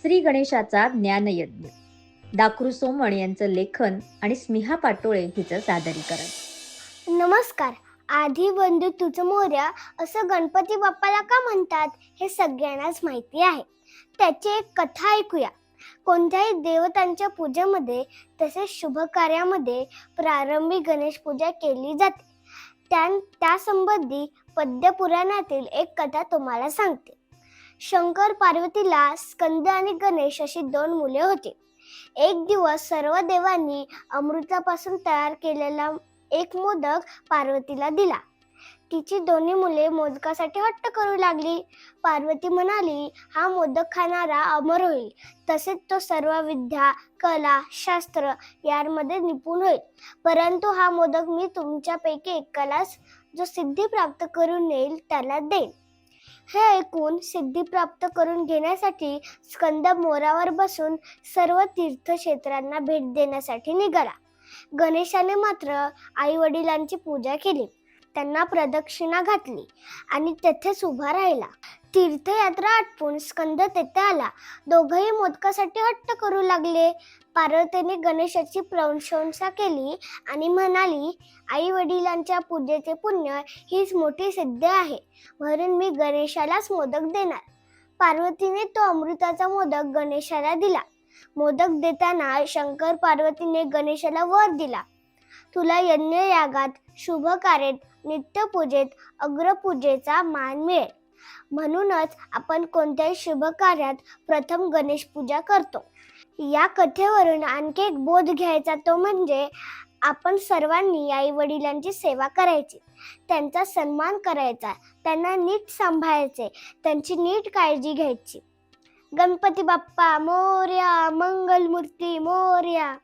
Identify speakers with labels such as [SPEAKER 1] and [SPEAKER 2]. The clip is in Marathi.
[SPEAKER 1] श्री गणेशाचा ज्ञानयज्ञ. दाकरू सोमण यांचं लेखन आणि स्मिहा पाटोळे हिचं सादरीकरण.
[SPEAKER 2] नमस्कार. आधी बंधू तुझं मोर्या असं गणपती बाप्पाला का म्हणतात हे सगळ्यांनाच माहिती आहे. त्याची एक कथा ऐकूया. कोणत्याही देवतांच्या पूजेमध्ये तसेच शुभ कार्यामध्ये प्रारंभी गणेश पूजा केली जाते. त्या त्यासंबंधी पद्य पुराणातील एक कथा तुम्हाला सांगते. शंकर पार्वतीला स्कंद आणि गणेश अशी दोन मुले होती. एक दिवस सर्व देवांनी अमृतापासून तयार केलेला एक मोदक पार्वतीला दिला. तिची दोन्ही मुले मोदकासाठी हट्ट करू लागली. पार्वती म्हणाली हा मोदक खाणारा अमर होईल. तसेच तो सर्व विद्या कला शास्त्र यामध्ये निपुण होईल. परंतु हा मोदक मी तुमच्यापैकी एकालाच जो सिद्धी प्राप्त करून येईल त्याला देईन. हे ऐकून सिद्धी प्राप्त करून घेण्यासाठी स्कंद मोरावर बसून सर्व तीर्थक्षेत्रांना भेट देण्यासाठी निघाला. गणेशाने मात्र आई वडिलांची पूजा केली. त्यांना प्रदक्षिणा घातली आणि तेथेच उभा राहिला. तीर्थयात्रा आटपून स्कंद तेथे आला. दोघंही मोदकासाठी हट्ट करू लागले. पार्वतीने गणेशाची प्रशंसा केली आणि म्हणाली आई वडिलांच्या पूजेचे पुण्य हीच मोठी सिद्धी आहे. म्हणून मी गणेशालाच मोदक देणार. पार्वतीने तो अमृताचा मोदक गणेशाला दिला. मोदक देताना शंकर पार्वतीने गणेशाला वर दिला. तुला यज्ञयागात शुभ कार्यात नित्यपूजेत अग्रपूजेचा मान मिळेल. म्हणूनच आपण कोणत्याही शुभ कार्यात प्रथम गणेश पूजा करतो. या कथेवरून आणखी एक बोध घ्यायचा तो म्हणजे आपण सर्वांनी आई वडिलांची सेवा करायची. त्यांचा सन्मान करायचा त्यांना नीट सांभाळायचे त्यांची नीट काळजी घ्यायची. गणपती बाप्पा मोर्या मंगलमूर्ती मोर्या.